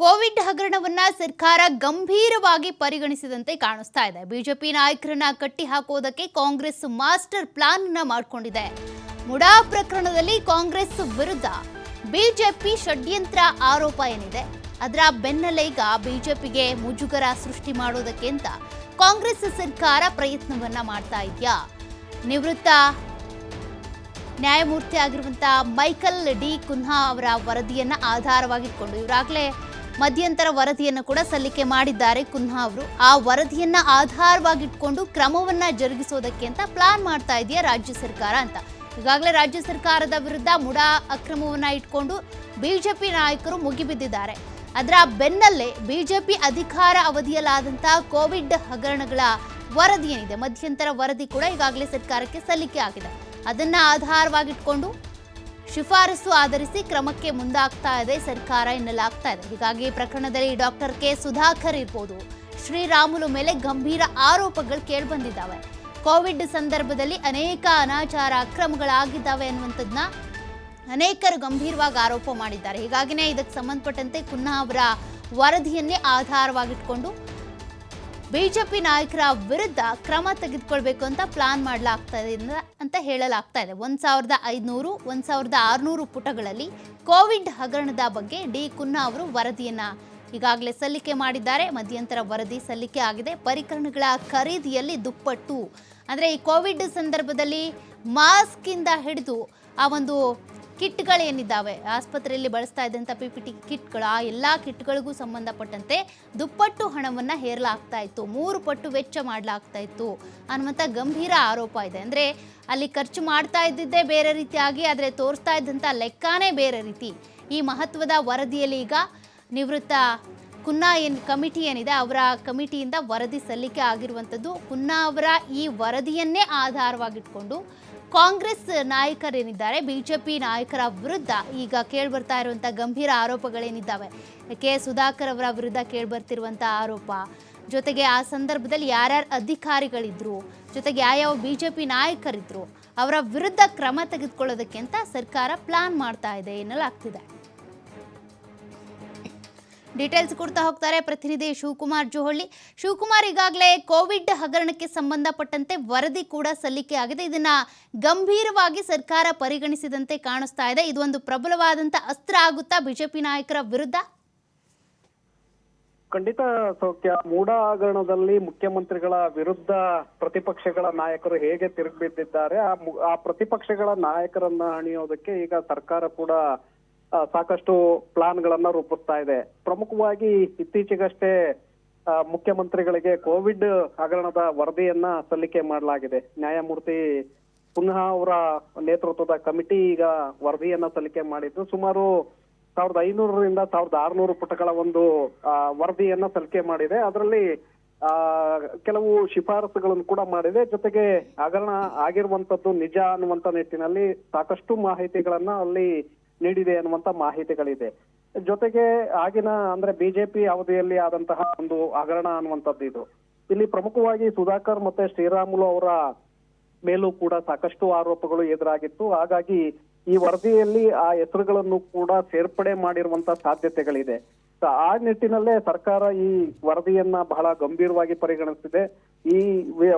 Covid ಹಗರಣವನ್ನ ಸರ್ಕಾರ ಗಂಭೀರವಾಗಿ ಪರಿಗಣಿಸಿದಂತೆ ಕಾಣಿಸ್ತಾ ಇದೆ. ಬಿಜೆಪಿ ನಾಯಕರನ್ನ ಕಟ್ಟಿ ಹಾಕೋದಕ್ಕೆ ಕಾಂಗ್ರೆಸ್ ಮಾಸ್ಟರ್ ಪ್ಲಾನ್ ಅನ್ನ ಮಾಡಿಕೊಂಡಿದೆ. ಮುಡಾ ಪ್ರಕರಣದಲ್ಲಿ ಕಾಂಗ್ರೆಸ್ ವಿರುದ್ಧ ಬಿಜೆಪಿ ಷಡ್ಯಂತ್ರ ಆರೋಪ ಏನಿದೆ? ಅದರ ಬೆನ್ನಲ್ಲೇ ಈಗ ಬಿಜೆಪಿಗೆ ಮುಜುಗರ ಸೃಷ್ಟಿ ಮಾಡೋದಕ್ಕೆ ಅಂತ ಕಾಂಗ್ರೆಸ್ ಸರ್ಕಾರ ಪ್ರಯತ್ನವನ್ನ ಮಾಡ್ತಾ ಇದೆಯಾ? ನಿವೃತ್ತ ನ್ಯಾಯಮೂರ್ತಿ ಆಗಿರುವಂತಹ ಮೈಕಲ್ ಡಿ ಕುನ್ಹಾ ಅವರ ವರದಿಯನ್ನ ಆಧಾರವಾಗಿಟ್ಕೊಂಡು ಇವರಾಗಲೇ ಮಧ್ಯಂತರ ವರದಿಯನ್ನು ಕೂಡ ಸಲ್ಲಿಕೆ ಮಾಡಿದ್ದಾರೆ ಕುನ್ಹಾ ಅವರು. ಆ ವರದಿಯನ್ನ ಆಧಾರವಾಗಿಟ್ಕೊಂಡು ಕ್ರಮವನ್ನ ಜರುಗಿಸೋದಕ್ಕೆ ಅಂತ ಪ್ಲಾನ್ ಮಾಡ್ತಾ ಇದೆಯಾ ರಾಜ್ಯ ಸರ್ಕಾರ ಅಂತ. ಈಗಾಗಲೇ ರಾಜ್ಯ ಸರ್ಕಾರದ ವಿರುದ್ಧ ಮುಡಾ ಅಕ್ರಮವನ್ನ ಇಟ್ಕೊಂಡು ಬಿಜೆಪಿ ನಾಯಕರು ಮುಗಿಬಿದ್ದಿದ್ದಾರೆ. ಅದರ ಬೆನ್ನಲ್ಲೇ ಬಿಜೆಪಿ ಅಧಿಕಾರ ಅವಧಿಯಲ್ಲಾದಂತಹ ಕೋವಿಡ್ ಹಗರಣಗಳ ವರದಿ ಏನಿದೆ ಮಧ್ಯಂತರ ವರದಿ ಕೂಡ ಈಗಾಗಲೇ ಸರ್ಕಾರಕ್ಕೆ ಸಲ್ಲಿಕೆ ಆಗಿದೆ. ಅದನ್ನ ಆಧಾರವಾಗಿಟ್ಕೊಂಡು ಶಿಫಾರಸು ಆಧರಿಸಿ ಕ್ರಮಕ್ಕೆ ಮುಂದಾಗ್ತಾ ಇದೆ, ಸರ್ಕಾರ ಎನ್ನಲಾಗ್ತಾ ಇದೆ. ಹೀಗಾಗಿ ಪ್ರಕರಣದಲ್ಲಿ ಡಾಕ್ಟರ್ ಕೆ. ಸುಧಾಕರ್ ಇರ್ಬೋದು. ಶ್ರೀರಾಮುಲು ಮೇಲೆ ಗಂಭೀರ ಆರೋಪಗಳು ಕೇಳಿಬಂದಿದ್ದಾವೆ. ಕೋವಿಡ್ ಸಂದರ್ಭದಲ್ಲಿ ಅನೇಕ ಅನಾಚಾರ ಅಕ್ರಮಗಳಾಗಿದ್ದಾವೆ ಅನ್ನುವಂಥದ್ದನ್ನ ಅನೇಕರು ಗಂಭೀರವಾಗಿ ಆರೋಪ ಮಾಡಿದ್ದಾರೆ. ಹೀಗಾಗಿನೇ ಇದಕ್ಕೆ ಸಂಬಂಧಪಟ್ಟಂತೆ ಕುನ್ನಾ ಅವರ ವರದಿಯನ್ನೇ ಆಧಾರವಾಗಿಟ್ಕೊಂಡು ಬಿಜೆಪಿ ನಾಯಕರ ವಿರುದ್ಧ ಕ್ರಮ ತೆಗೆದುಕೊಳ್ಬೇಕು ಅಂತ ಪ್ಲಾನ್ ಮಾಡಲಾಗ್ತಾ ಇದೆ ಅಂತ- ಹೇಳಲಾಗ್ತಾ ಇದೆ ಒಂದ್ ಸಾವಿರದ ಐದುನೂರು, ಒಂದು ಸಾವಿರದ ಆರುನೂರು ಪುಟಗಳಲ್ಲಿ ಕೋವಿಡ್ ಹಗರಣದ ಬಗ್ಗೆ ಡಿ ಕುನ್ನಾ ಅವರು ವರದಿಯನ್ನು ಈಗಾಗಲೇ ಸಲ್ಲಿಕೆ ಮಾಡಿದ್ದಾರೆ. ಮಧ್ಯಂತರ ವರದಿ ಸಲ್ಲಿಕೆ ಆಗಿದೆ. ಪರಿಕರಣಗಳ ಖರೀದಿಯಲ್ಲಿ ದುಪ್ಪಟ್ಟು. ಅಂದ್ರೆ ಈ ಕೋವಿಡ್ ಸಂದರ್ಭದಲ್ಲಿ ಮಾಸ್ಕ್ ಇಂದ ಹಿಡಿದು ಆ ಒಂದು ಕಿಟ್ಗಳೇನಿದ್ದಾವೆ ಆಸ್ಪತ್ರೆಯಲ್ಲಿ ಬಳಸ್ತಾ ಇದ್ದಂಥ ಪಿ ಪಿ ಟಿ ಕಿಟ್ಗಳು, ಆ ಎಲ್ಲ ಕಿಟ್ಗಳಿಗೂ ಸಂಬಂಧಪಟ್ಟಂತೆ ದುಪ್ಪಟ್ಟು ಹಣವನ್ನು ಹೇರಲಾಗ್ತಾ ಇತ್ತು. ಮೂರು ಪಟ್ಟು ವೆಚ್ಚ ಮಾಡಲಾಗ್ತಾ ಇತ್ತು. ಅನ್ನುವಂಥ ಗಂಭೀರ ಆರೋಪ ಇದೆ. ಅಂದರೆ ಅಲ್ಲಿ ಖರ್ಚು ಮಾಡ್ತಾ ಇದ್ದಿದ್ದೇ ಬೇರೆ ರೀತಿಯಾಗಿ, ಆದರೆ ತೋರಿಸ್ತಾ ಇದ್ದಂಥ ಲೆಕ್ಕನೇ ಬೇರೆ ರೀತಿ. ಈ ಮಹತ್ವದ ವರದಿಯಲ್ಲಿ ಈಗ ನಿವೃತ್ತ ಕುನ್ನಾ ಏನ್, ಕಮಿಟಿ ಏನಿದೆ, ಅವರ ಕಮಿಟಿಯಿಂದ ವರದಿ ಸಲ್ಲಿಕೆ ಆಗಿರುವಂಥದ್ದು ಕುನ್ನಾ ಅವರ ಈ ವರದಿಯನ್ನೇ ಆಧಾರವಾಗಿಟ್ಕೊಂಡು ಕಾಂಗ್ರೆಸ್ ನಾಯಕರೇನಿದ್ದಾರೆ? ಬಿಜೆಪಿ ನಾಯಕರ ವಿರುದ್ಧ ಈಗ ಕೇಳ್ಬರ್ತಾ ಇರುವಂಥ ಗಂಭೀರ ಆರೋಪಗಳೇನಿದ್ದಾವೆ? ಕೆ. ಸುಧಾಕರ್ ಅವರ ವಿರುದ್ಧ ಕೇಳ್ಬರ್ತಿರುವಂಥ ಆರೋಪ. ಜೊತೆಗೆ ಆ ಸಂದರ್ಭದಲ್ಲಿ ಯಾರ್ಯಾರು ಅಧಿಕಾರಿಗಳಿದ್ರು? ಜೊತೆಗೆ ಯಾವ್ಯಾವ ಬಿಜೆಪಿ ನಾಯಕರಿದ್ರು? ಅವರ ವಿರುದ್ಧ ಕ್ರಮ ತೆಗೆದುಕೊಳ್ಳೋದಕ್ಕೆ ಅಂತ ಸರ್ಕಾರ ಪ್ಲಾನ್ ಮಾಡ್ತಾ ಇದೆ. ಎನ್ನಲಾಗ್ತಿದೆ ಡೀಟೇಲ್ಸ್ ಕೊಡ್ತಾ ಹೋಗ್ತಾರೆ ಪ್ರತಿನಿಧಿ ಶಿವಕುಮಾರ್ ಜೋಹಳ್ಳಿ. ಶಿವಕುಮಾರ್ ಈಗಾಗಲೇ ಕೋವಿಡ್ ಹಗರಣಕ್ಕೆ ಸಂಬಂಧಪಟ್ಟಂತೆ ವರದಿ ಕೂಡ ಸಲ್ಲಿಕೆ ಆಗಿದೆ. ಇದನ್ನ ಗಂಭೀರವಾಗಿ ಸರ್ಕಾರ ಪರಿಗಣಿಸಿದಂತೆ ಕಾಣಿಸ್ತಾ ಇದೆ. ಇದು ಒಂದು ಪ್ರಬಲವಾದಂತ ಅಸ್ತ್ರ ಆಗುತ್ತಾ ಬಿಜೆಪಿ ನಾಯಕರ ವಿರುದ್ಧ? ಖಂಡಿತ ಸೌಖ್ಯ. ಮೂಡ ಹಗರಣದಲ್ಲಿ ಮುಖ್ಯಮಂತ್ರಿಗಳ ವಿರುದ್ಧ ಪ್ರತಿಪಕ್ಷಗಳ ನಾಯಕರು ಹೇಗೆ ತಿರುಗಿಬಿದ್ದಿದ್ದಾರೆ, ಆ ಪ್ರತಿಪಕ್ಷಗಳ ನಾಯಕರನ್ನ ಹಣಿಯೋದಕ್ಕೆ ಈಗ ಸರ್ಕಾರ ಕೂಡ ಸಾಕಷ್ಟು ಪ್ಲಾನ್ ಗಳನ್ನ ರೂಪಿಸ್ತಾ ಇದೆ. ಪ್ರಮುಖವಾಗಿ ಇತ್ತೀಚೆಗಷ್ಟೇ ಮುಖ್ಯಮಂತ್ರಿಗಳಿಗೆ ಕೋವಿಡ್ ಹಗರಣದ ವರದಿಯನ್ನ ಸಲ್ಲಿಕೆ ಮಾಡಲಾಗಿದೆ. ನ್ಯಾಯಮೂರ್ತಿ ಪುನಃ ಅವರ ನೇತೃತ್ವದ ಕಮಿಟಿ ಈಗ ವರದಿಯನ್ನ ಸಲ್ಲಿಕೆ ಮಾಡಿದ್ದು, ಸುಮಾರು ಸಾವಿರದ ಐನೂರರಿಂದ ಸಾವಿರದ ಆರುನೂರು ಪುಟಗಳ ಒಂದು ವರದಿಯನ್ನ ಸಲ್ಲಿಕೆ ಮಾಡಿದೆ. ಅದರಲ್ಲಿ, ಆ, ಕೆಲವು ಶಿಫಾರಸುಗಳನ್ನು ಕೂಡ ಮಾಡಿದೆ. ಜೊತೆಗೆ ಹಗರಣ ಆಗಿರುವಂತದ್ದು ನಿಜ ಅನ್ನುವಂತ ನಿಟ್ಟಿನಲ್ಲಿ ಸಾಕಷ್ಟು ಮಾಹಿತಿಗಳನ್ನ ಅಲ್ಲಿ ನೀಡಿದೆ ಅನ್ನುವಂತ ಮಾಹಿತಿಗಳಿದೆ. ಜೊತೆಗೆ ಆಗಿನ ಅಂದ್ರೆ ಬಿಜೆಪಿ ಅವಧಿಯಲ್ಲಿ ಆದಂತಹ ಒಂದು ಹಗರಣ ಅನ್ನುವಂಥದ್ದು ಇದು. ಇಲ್ಲಿ ಪ್ರಮುಖವಾಗಿ ಸುಧಾಕರ್ ಮತ್ತೆ ಶ್ರೀರಾಮುಲು ಅವರ ಮೇಲೂ ಕೂಡ ಸಾಕಷ್ಟು ಆರೋಪಗಳು ಎದುರಾಗಿತ್ತು. ಹಾಗಾಗಿ ಈ ವರದಿಯಲ್ಲಿ ಆ ಹೆಸರುಗಳನ್ನು ಕೂಡ ಸೇರ್ಪಡೆ ಮಾಡಿರುವಂತ ಸಾಧ್ಯತೆಗಳಿದೆ. ಆ ನಿಟ್ಟಿನಲ್ಲೇ ಸರ್ಕಾರ ಈ ವರದಿಯನ್ನ ಬಹಳ ಗಂಭೀರವಾಗಿ ಪರಿಗಣಿಸಿದೆ ಈ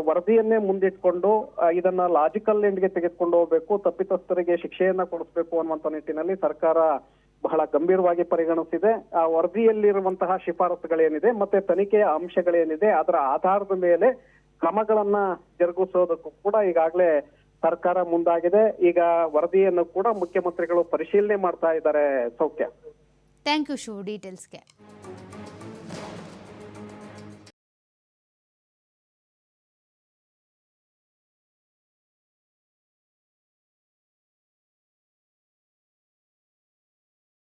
ವರದಿಯನ್ನೇ ಮುಂದಿಟ್ಕೊಂಡು ಇದನ್ನ ಲಾಜಿಕಲ್ ಎಂಡ್ಗೆ ತೆಗೆದುಕೊಂಡು ಹೋಗ್ಬೇಕು, ತಪ್ಪಿತಸ್ಥರಿಗೆ ಶಿಕ್ಷೆಯನ್ನ ಕೊಡಿಸ್ಬೇಕು ಅನ್ನುವಂತ ನಿಟ್ಟಿನಲ್ಲಿ ಸರ್ಕಾರ ಬಹಳ ಗಂಭೀರವಾಗಿ ಪರಿಗಣಿಸಿದೆ. ಆ ವರದಿಯಲ್ಲಿರುವಂತಹ ಶಿಫಾರಸುಗಳೇನಿದೆ, ಮತ್ತೆ ತನಿಖೆಯ ಅಂಶಗಳೇನಿದೆ, ಅದರ ಆಧಾರದ ಮೇಲೆ ಕ್ರಮಗಳನ್ನ ಜರುಗಿಸೋದಕ್ಕೂ ಕೂಡ ಈಗಾಗಲೇ ಸರ್ಕಾರ ಮುಂದಾಗಿದೆ. ಈಗ ವರದಿಯನ್ನು ಕೂಡ ಮುಖ್ಯಮಂತ್ರಿಗಳು ಪರಿಶೀಲನೆ ಮಾಡ್ತಾ ಇದ್ದಾರೆ, ಸೌಖ್ಯ. Thank you Shiv ಡೀಟೇಲ್ಸ್ಗೆ